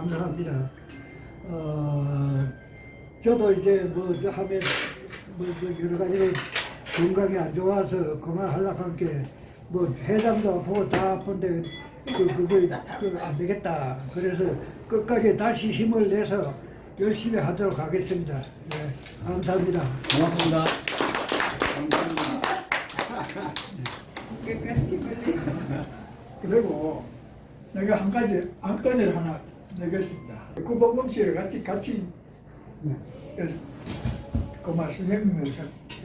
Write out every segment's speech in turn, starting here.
감사합니다. 어, 저도 이제 뭐저 하면 뭐, 뭐 여러 가지로 건강이 안 좋아서 그만하려고 한게 뭐 회장도 아프고 다 아픈데 그 그거 그안 되겠다. 그래서 끝까지 다시 힘을 내서 열심히 하도록 하겠습니다. 네, 감사합니다. 고맙습니다. 그리고 내가 한 가지 안건을 하나 내겠습니다. 구봉금 씨를 같이 같이 그만 선생님을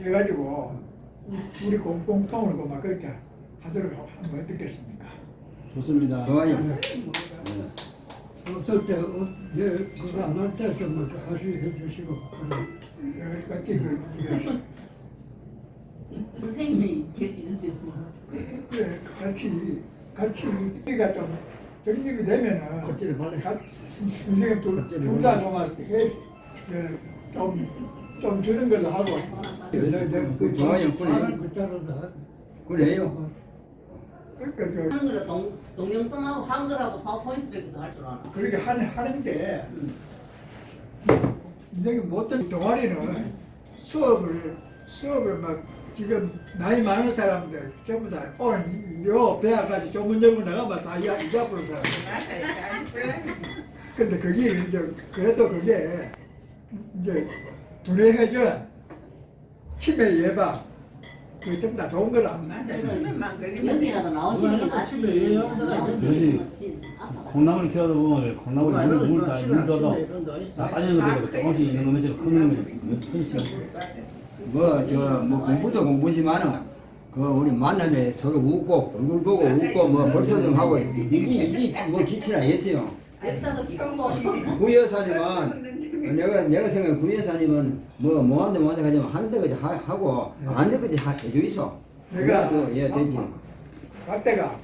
해가지고 우리 공- 공통으로 그만 그렇게 하도록 하면 어떻겠습니까? 좋습니다. 좋아요. 없을 때 어, 예, 그거 안할 때서 뭐 하시 해주시고 내가 같이 그 선생님이 계시는데 뭐. 그래 같이 같이 우리가 좀 정립이 되면은 겉질을 발라. 선생님 둘다 도와서 해좀좀 주는 걸로 하고 그 좋아요, 그래. 그 그래요. 그러니까 저 한글은 동, 동영상하고 한글하고 파워포인트밖에 더 할 줄 알아. 그렇게 하는 하는데 선생님 못된 동아리는 수업을 수업을 막 지금 나이 많은 사람들 전부 다 오늘 요 배아까지 조문조문 나가면 다 이, 이 앞으로 사람. 근데 그게 이제 그래도 그게 이제 두뇌 회전 치매 예방 그게 전부 다 좋은 거라. 여기라도 나오시는 게 낫지. 그러지. 콩나물 키워도 보면 콩나물이 물, 물, 다, 물 줘도 다 빠지는 것도 조금씩 있는 거면 큰 놈이 큰씩. 뭐 저 뭐 공부도 공부지만은 그 우리 만남에 서로 웃고 얼굴 보고 웃고 뭐 벌써 좀 하고 이게 이게 뭐 기치나 했어요. 구 여사님은 내가 내가 생각해 구 여사님은 뭐 뭐한데 뭐한데 하지만 하는 데까지 하- 하고 안 데까지 하- 해줘 있어. 내가 예 되지. 그때가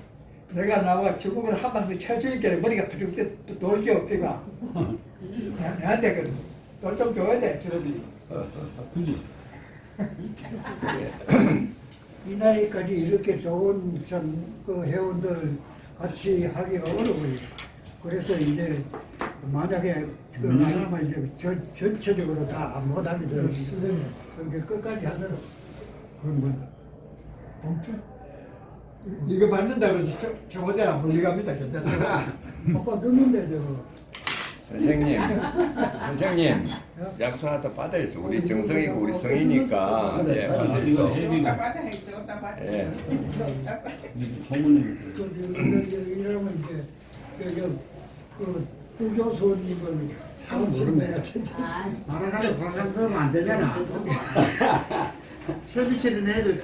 내가 나와 죽음을 한 방씩 쳐주니까 머리가 부득 돌죠 피가 나- 나한테 그 돌좀 줘야 돼 저러니 굳이. 이 나이까지 이렇게 좋은 참 그 회원들 같이 하기가 어려워요. 그래서 이제 만약에 그 하나만 이제 전, 전체적으로 다 못하게 되면 선생님 그렇게 끝까지 하도록. 그건 뭐 봉투 이거 받는다고 해서 저- 저거대라 물리갑니다. 괜찮습니다 아까 듣는데 저거 선생님, 선생님, 약속 하나 더 받아야죠. 우리 정성이고 우리 성이니까. 예, 이거 받아야죠. 해비고 예. 전문님. 그, 그, 그, 이러면 이제 그, 그 구교수님을 참 모르네. 아, 바라가지고 바라가서 넣으면 안 되잖아. 서비스를 해도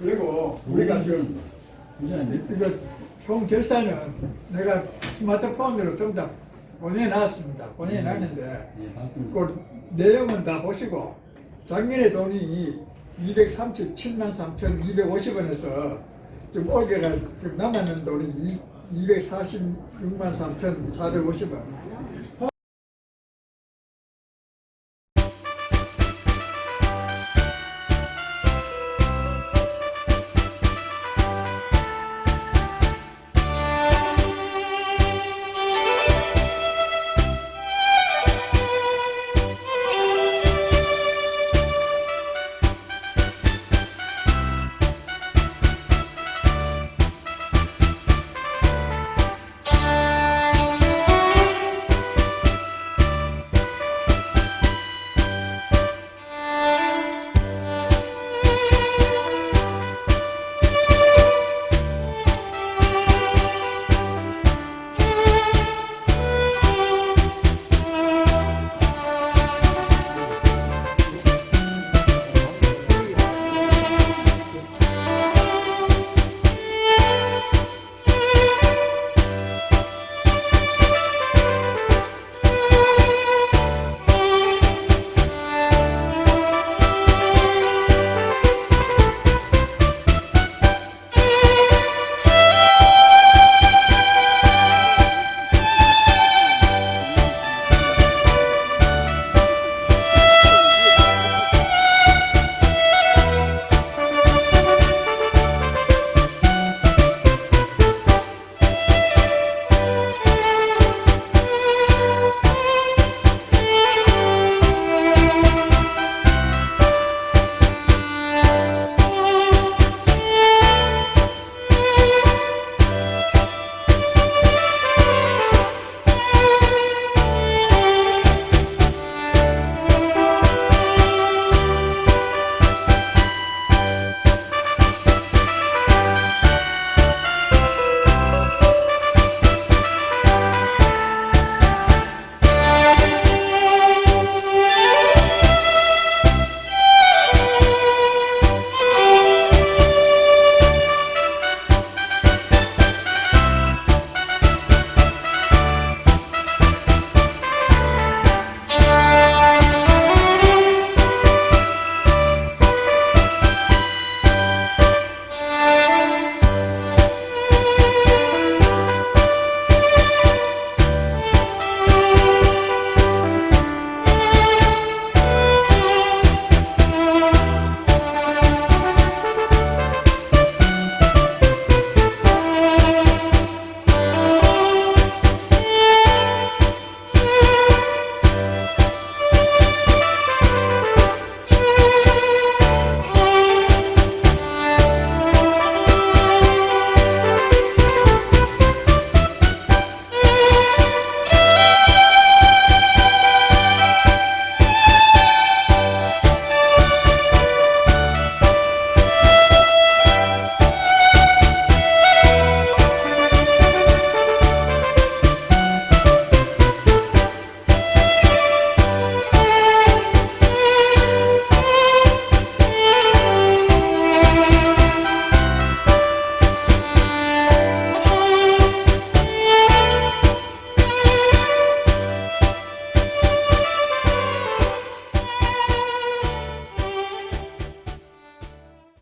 그리고 우리가 지금? 이거 총 결산은 내가 스마트폰으로 전부 다 보내놨습니다. 보내놨는데 예, 봤습니다. 그 내용은 다 보시고 작년에 돈이 237만 3,250원에서 좀 올게가 좀 남았는 돈이 246만 3,450원